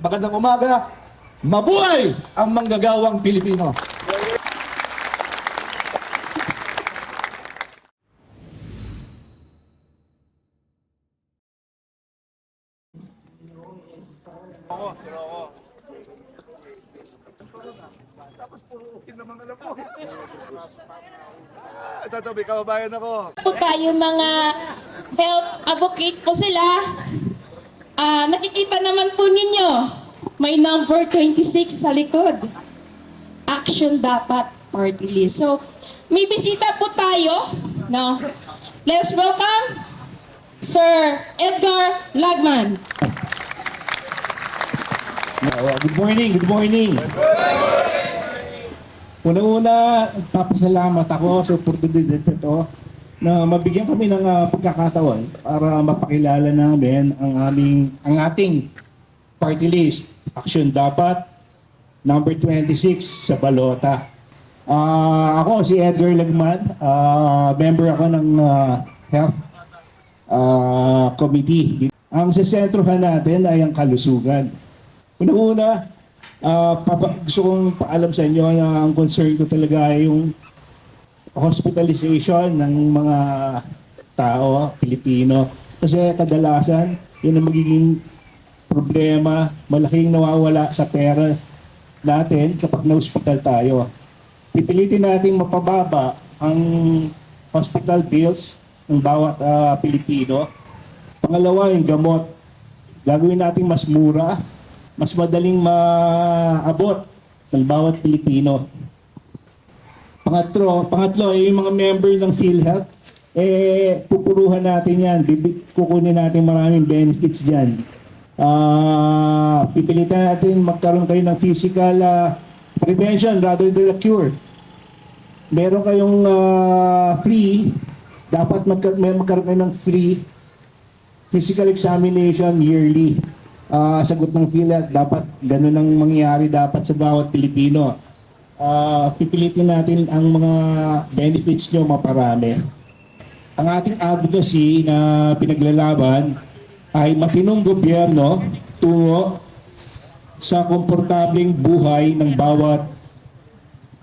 Magandang umaga. Mabuhay ang manggagawang Pilipino. Ito, ito, may kababayan ako. po tayo mga health advocate po sila. Ah, nakikita naman po ninyo, may number 26 sa likod. Action dapat party list. So, may bisita po tayo. No? Let's welcome Sir Edgar Lagman. Uh, Good morning, good morning. Una-una, papasalamat ako sa oportunidad ito na mabigyan kami ng ah, pagkakataon para mapakilala namin ang aming ang ating party list. Action dapat number 26 sa balota. Ah, ako si Edgar Lagmad, ah, member ako ng ah, Health ah, Committee. Ang sasentrohan natin ay ang kalusugan. Una-una, papa, gusto kong paalam sa inyo na ang concern ko talaga ay yung hospitalization ng mga tao, Pilipino. Kasi kadalasan, yun ang magiging problema, malaking nawawala sa pera natin kapag na-hospital tayo. Pipilitin natin mapababa ang hospital bills ng bawat ah, Pilipino. Pangalawa, yung gamot. Gagawin natin mas mura, mas madaling maabot ng bawat Pilipino. Pangatlo, pangatlo ay yung mga member ng PhilHealth, eh, pupuruhan natin yan. Bibi, kukunin natin maraming benefits dyan. Ah, pipilitan natin magkaroon kayo ng physical ah, prevention rather than a cure. Meron kayong ah, free, dapat magka, may magkaroon kayo ng free physical examination yearly. Ah, sagot ng PhilHealth, dapat ganun ang mangyayari dapat sa bawat Pilipino. Ah, pipilitin natin ang mga benefits nyo maparami. Ang ating advocacy na pinaglalaban ay matinong gobyerno tungo sa komportabling buhay ng bawat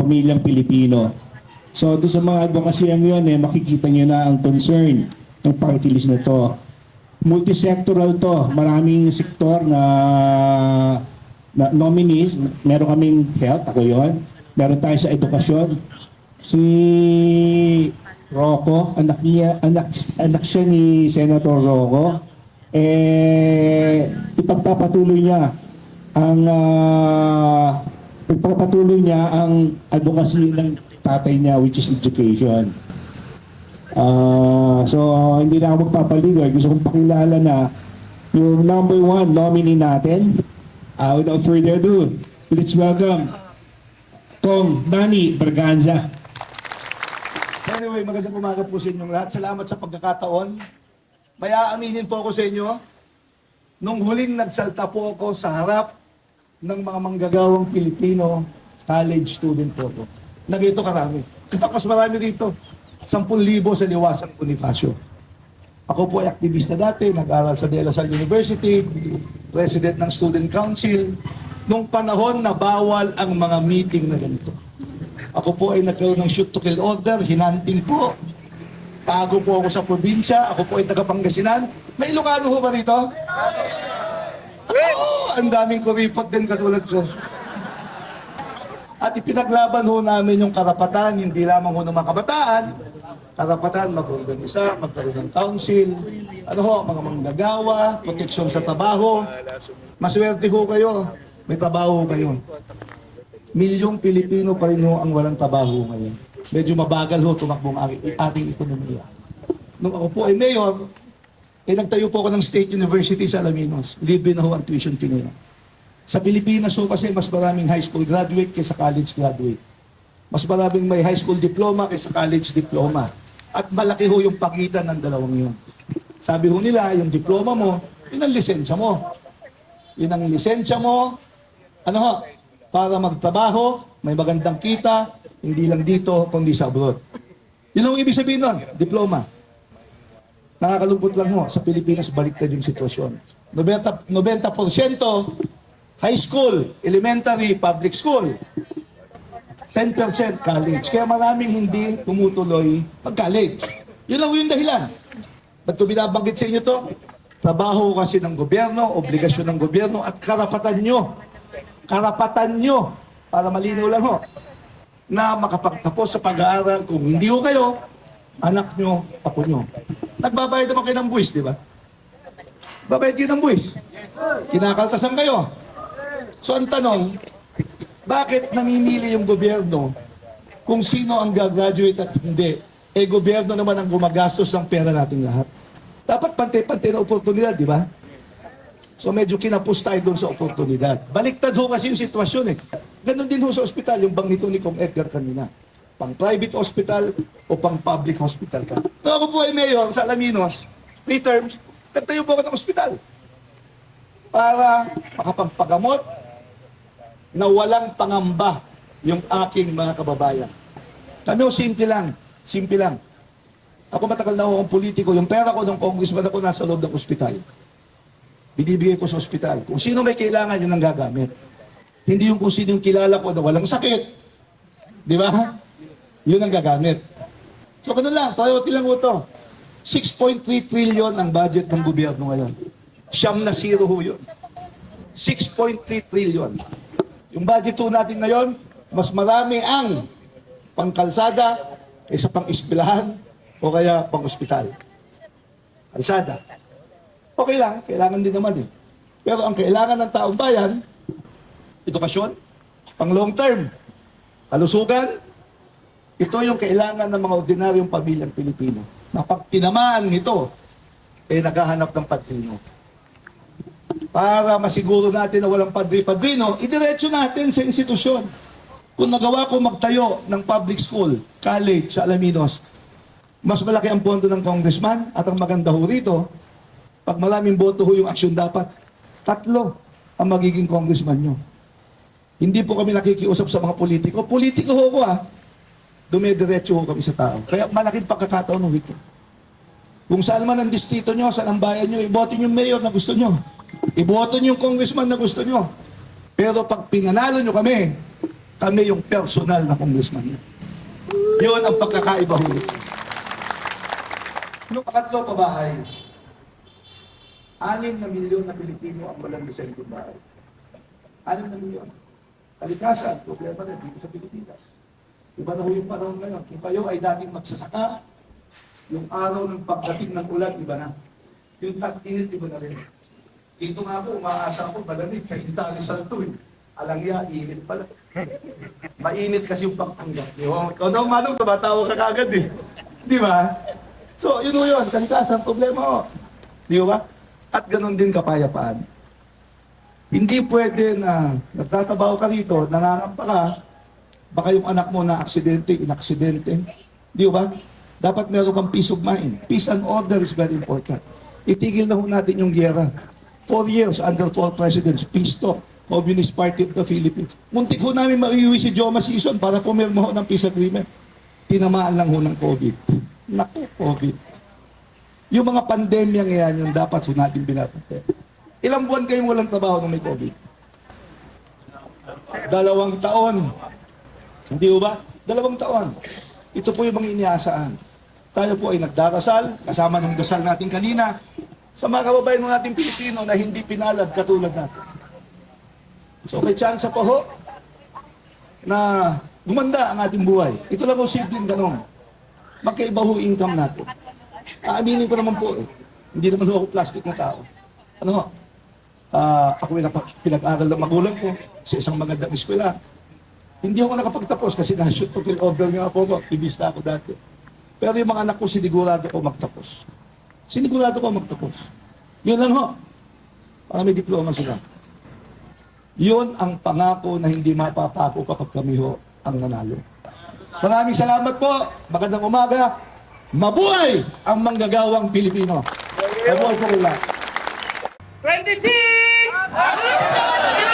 pamilyang Pilipino. So doon sa mga advocacy ang yun, eh, makikita nyo na ang concern ng party list na to. Multisectoral to. Maraming sektor na, na nominees. Meron kaming health, ako yon. Meron tayo sa edukasyon. Si Rocco, anak niya, anak, anak siya ni Senator Rocco. Eh, ipagpapatuloy niya ang ah, ipagpatuloy niya ang advocacy ng tatay niya which is education. Ah, so hindi na ako magpapaligoy. Gusto kong pakilala na yung number one nominee natin. Ah, without further ado, let's welcome Kong Nani Berganza. Anyway, magandang umaga po sa inyong lahat. Salamat sa pagkakataon. May aaminin po ako sa inyo, nung huling nagsalta po ako sa harap ng mga manggagawang Pilipino, college student po ako. Nagito karami. In fact, mas marami dito. 10,000 sa Liwasang Bonifacio. Ako po ay aktivista dati, nag-aral sa De La Salle University, president ng Student Council, nung panahon na bawal ang mga meeting na ganito. Ako po ay nagkaroon ng shoot to kill order, hinanting po. Tago po ako sa probinsya, ako po ay taga Pangasinan. May Ilocano ho ba rito? Oo, ang daming kuripot din katulad ko. At ipinaglaban ho namin yung karapatan, hindi lamang ho ng mga kabataan, karapatan mag-organisa, magkaroon ng council, ano ho, mga manggagawa, proteksyon sa trabaho. Maswerte ho kayo, may trabaho ho kayo. Milyong Pilipino pa rin ho ang walang trabaho ngayon. Medyo mabagal ho tumakbo ang ating ekonomiya. Nung ako po ay mayor, eh nagtayo po ako ng State University sa Alaminos. Libre na ho ang tuition fee nila. Sa Pilipinas ho kasi mas maraming high school graduate kaysa college graduate. Mas maraming may high school diploma kaysa college diploma. At malaki ho yung pagitan ng dalawang yun. Sabi ho nila, yung diploma mo, yun ang lisensya mo. Yun ang lisensya mo, ano ho, para magtrabaho, may magandang kita, hindi lang dito, kundi sa abroad. Yun ang ibig sabihin nun, diploma. Nakakalungkot lang ho, sa Pilipinas baliktad yung sitwasyon. 90%, 90% high school, elementary, public school. 10% college. Kaya maraming hindi tumutuloy mag-college. Yun lang yung dahilan. Ba't ko binabanggit sa inyo to? Trabaho kasi ng gobyerno, obligasyon ng gobyerno, at karapatan nyo. Karapatan nyo. Para malinaw lang ho. Na makapagtapos sa pag-aaral. Kung hindi ho kayo, anak nyo, apo nyo. Nagbabayad naman kayo ng buwis, di ba? Babayad kayo ng buwis. Kinakaltasan kayo. So ang tanong, bakit namimili yung gobyerno kung sino ang gagraduate at hindi? Eh, gobyerno naman ang gumagastos ng pera nating lahat. Dapat pantay-pantay na oportunidad, di ba? So medyo kinapos tayo doon sa oportunidad. Baliktad ho kasi yung sitwasyon eh. Ganon din ho sa ospital, yung bang nito ni Kong Edgar kanina. Pang private hospital o pang public hospital ka. Nung ako po ay mayor sa Alaminos, three terms, nagtayo po ako ng ospital. Para makapagpagamot na walang pangamba yung aking mga kababayan. Kami ho, simple lang. Simple lang. Ako matagal na ako akong politiko. Yung pera ko ng congressman ako nasa loob ng ospital. Binibigay ko sa ospital. Kung sino may kailangan, yun ang gagamit. Hindi yung kung sino yung kilala ko na walang sakit. Di ba? Yun ang gagamit. So, ganun lang. Priority lang ko to. 6.3 trillion ang budget ng gobyerno ngayon. Siyam na zero ho yun. 6.3 trillion. Yung budget ho natin ngayon, mas marami ang pangkalsada kaysa pang-eskwelahan o kaya pang-ospital. Kalsada. Okay lang, kailangan din naman eh. Pero ang kailangan ng taong bayan, edukasyon, pang long term, kalusugan, ito yung kailangan ng mga ordinaryong pamilyang Pilipino. Na pag tinamaan nito, eh naghahanap ng padrino. Para masiguro natin na walang padri-padrino, idiretso natin sa institusyon. Kung nagawa ko magtayo ng public school, college sa Alaminos, mas malaki ang pondo ng congressman at ang maganda ho rito, pag maraming boto ho yung aksyon dapat, tatlo ang magiging congressman nyo. Hindi po kami nakikiusap sa mga politiko. Politiko ho ko ah. Dumediretso ho kami sa tao. Kaya malaking pagkakataon ho ito. Kung saan man ang distrito nyo, saan ang bayan nyo, iboto yung mayor na gusto nyo. Iboto nyo yung congressman na gusto nyo. Pero pag pinanalo nyo kami, kami yung personal na congressman nyo. Yun ang pagkakaiba ho. Nung pangatlo pa bahay, anim na milyon na Pilipino ang walang lisensya bahay. Anim na milyon. Kalikasan, problema rin dito sa Pilipinas. Iba na ho yung panahon ngayon. Kung kayo ay dating magsasaka, yung araw ng pagdating ng ulan, iba na. Yung tag-init, iba na rin. Dito nga ako, umaasa ako, malamig, kay Itali Salto eh. Alangya, init pala. Mainit kasi yung pagtanggap niyo. Ikaw daw, Manong, tumatawa ka kagad eh. Di ba? So, yun o yun, kalikasan, problema ho. Di ba? At ganun din kapayapaan. Hindi pwede na nagtatabaho ka rito, nangangampa ka, baka yung anak mo na aksidente, inaksidente. Di ba? Dapat meron kang peace of mind. Peace and order is very important. Itigil na ho natin yung giyera. Four years under four presidents, peace talk, Communist Party of the Philippines. Muntik ho namin maiuwi si Joma Season para pumirma ho ng peace agreement. Tinamaan lang ho ng COVID. Naku, COVID. Yung mga pandemya ngayon, yung dapat ho natin binapatay. Ilang buwan kayong walang trabaho nung may COVID? Dalawang taon. Hindi ba? Dalawang taon. Ito po yung mga iniasaan. Tayo po ay nagdarasal, kasama ng dasal natin kanina, sa mga kababayan ng nating Pilipino na hindi pinalad katulad natin. So may chance pa ho na gumanda ang ating buhay. Ito lang ho simpleng tanong. Magkaiba ho income natin. Aaminin ko naman po eh. Hindi naman ako plastic na tao. Ano ho? Ah, ako ay pinag-aral ng magulang ko sa isang magandang eskwela. Hindi ako nakapagtapos kasi na-shoot to kill order nga ako, aktivista ako dati. Pero yung mga anak ko, sinigurado ko magtapos. Sinigurado ko magtapos. Yun lang ho. Para may diploma sila. Yun ang pangako na hindi mapapako kapag kami ho ang nanalo. Maraming salamat po. Magandang umaga. Mabuhay ang manggagawang Pilipino. Mabuhay po kayo lahat. 26! Action